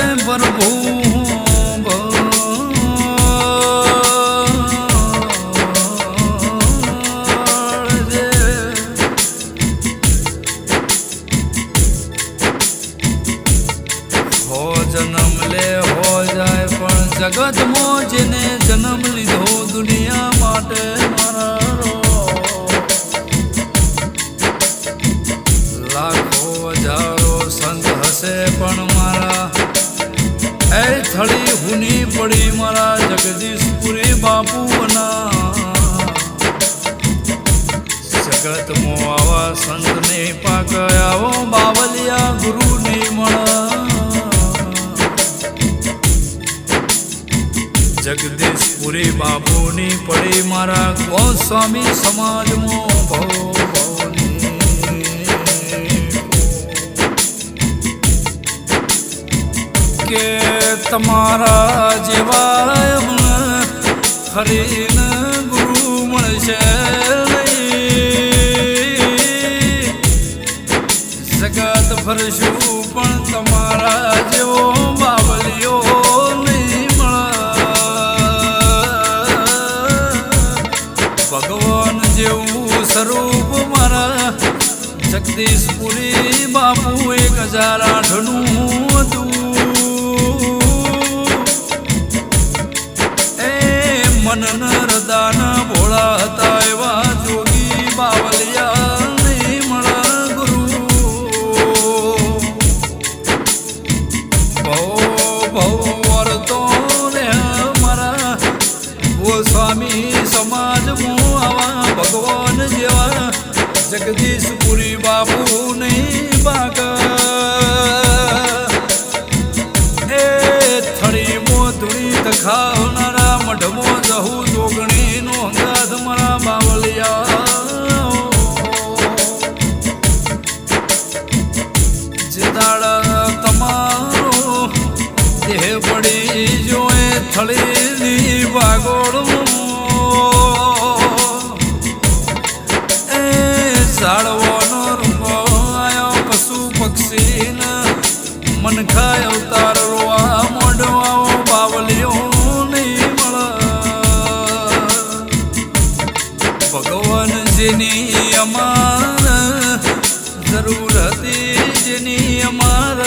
પ્રભુ જન્મ લે હો જાય પણ જગત મોજને જન્મ લીધો દુનિયા માટે. જગદીશપુરી જગત જગતમાં આવા સંતને પાક આવો બાવલિયા ગુરુને જગદીશ પુરી બાપુની પડે મારા ગોસ્વામી સમાજમો ભવ કે તમારા જેવા હરીને ગુરુ મળશે. જગત ફરશું પણ તમારા જેવો બાબલિયો નહીં મળે ભગવાન જેવું સ્વરૂપ મારા જગદીશપુરી બાપુ એક હજાર આઠનું હતું જગદીશપુરી બાપુ નહીં બાક એ થળી મોધુણી તખાવનારા મઢમો જહુ જોગણી નો અંગાધ મારા બાવલિયા જેદાડા તમારો, દેહ પડી જોએ થળીની ઝાડવાનો રૂપો આયો પશુ પક્ષીને. મન ખાય અવતાર રોવા મોઢવાઓ બાવલિયો નહીં મળે ભગવાન જેની અમાર, જરૂર હતી જેની અમાર.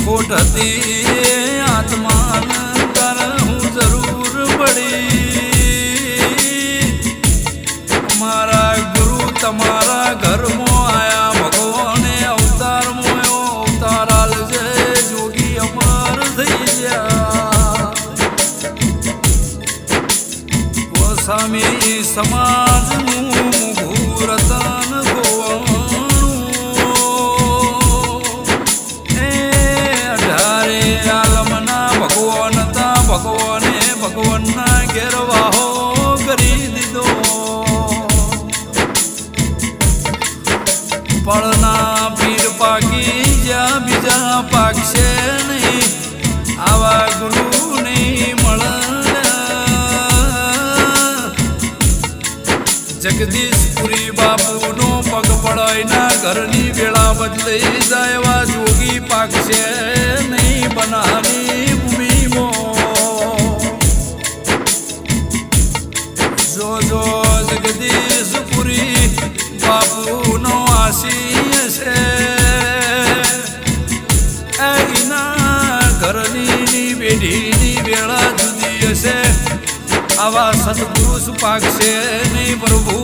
ખોટ હતી આત્માન તાર હું જરૂર પડી. તમારા ઘરમાં આયા ભગવાને અવતાર મોયો. અવતાર આલજે, જોગી અમર થઈ ગયા. સ્વામી સમાજનું મુહૂર્તન ગોવાણું એ આલમના ભગવાન તા ભગવાને ભગવાનના ઘેરવાહો પાકશે નહીં. આવા ગુરુ નહીં જગદીશપુરી બાપુનો પગ પડાયના ઘરની વેળા બદલાઈ જાય એવા જોગી પાકશે નહીં. બનાની જો જો, જગદીશપુરી બાપુનો આશી છે. ઘરની વેળા જુદી હશે. આવા સદપુરુષ પાકશે નહીં પ્રભુ.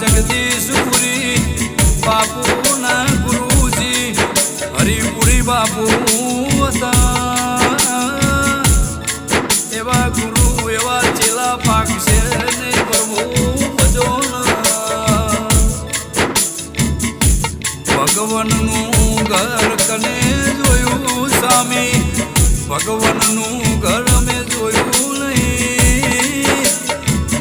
જગદીશપુરી બાપુના ગુરુજી હરિપુરી બાપુ હતા. અમે જોયું નહીં.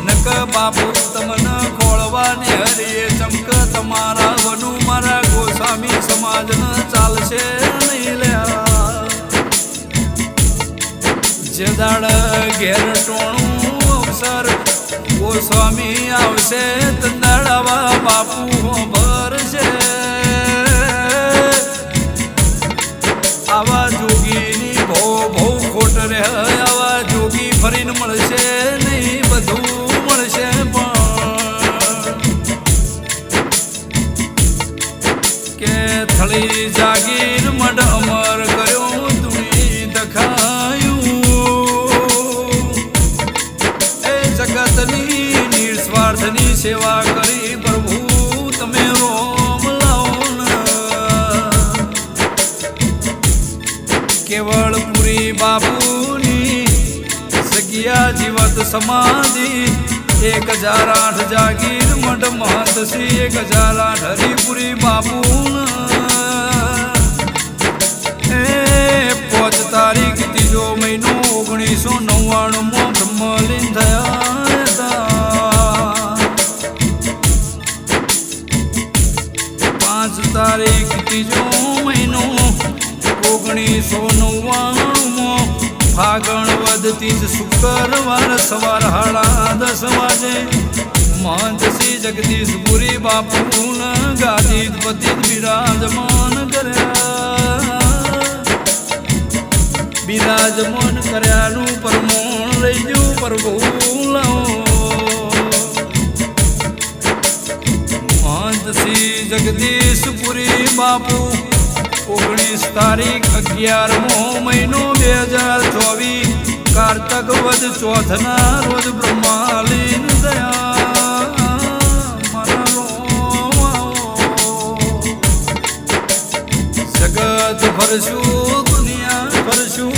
નક બાપુ તમને ખોળવાને હરીએ. ચમક તમારા વનુ મારા ગોસ્વામી સમાજને ચાલશે નહીં લ્યા જે દાડ ઘેર ટોણું અવસર. ગોસ્વામી આવશે તંદાડાવા બાપુ ભરશે આવા જોગીની ભો ભો ખોટ રહે આવા જોગી ફરીને મળશે જગ્યા જીવત સમાધિ, એક હજાર આઠ જાગીર મઠ મહંત શ્રી, એક હજાર આઠ હરિપુરી બાપુ એ પોચ તારીખ ત્રીજો મહિનો ઓગણીસો નવ્વાણું માં બ્રહ્મલીન થયા પાંચ તારીખ ત્રીજો મહિનો ઓગણીસો નવ્વાણું. ફાગણ વધતી જ શુક્રવાર સવાર હાડા દસ વાગે મહંત શ્રી જગદીશપુરી બાપુ ગાદીપતિ બિરાજમાન કર્યા. બિરાજમાન કર્યાનું પરમોણ લઈ ગયું પ્રભુ મહંત શ્રી જગદીશપુરી બાપુ ઓગણીસ તારીખ અગિયારમો મહિનો બે હજાર ચોવીસ. કારતક વદ ચોથના રોજ બ્રહ્માલીન દયા. જગત ફરશું, દુનિયા ફરશું.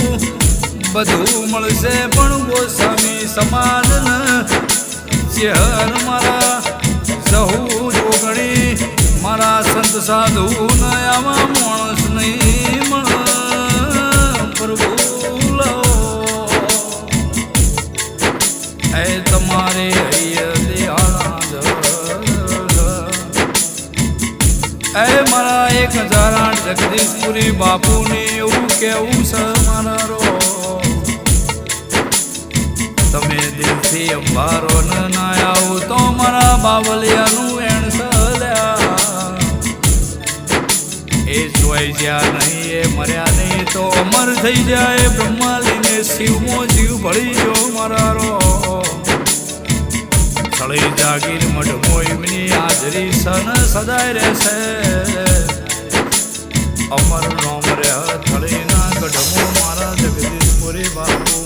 બધું મળશે પણ ગોસ્વામી સમાજને. ચેહર મારા સહુ જોગણી મારા સંત સાધુ નયામાં માણસ નહીં મણ. પ્રભુ એ તમારે એ મારા એક હજાર આઠ જગદીશપુરી બાપુને એવું કેવું છે મારા રો. તમે દિલથી અંબારો ન ના આવો તો મારા બાવલિયાનું જોઈ નહીં, એ મર્યા નહીં તો અમર થઈ જાય. બ્રહ્માલીને શિવમો જીવ ભળી જો મરારો. સળી જાગીર મઢમો એમની હાજરી સન સદાય રહેશે. અમર નોમ રહે થળીના ગઢમો મારા જગદીશપુરી બાબુ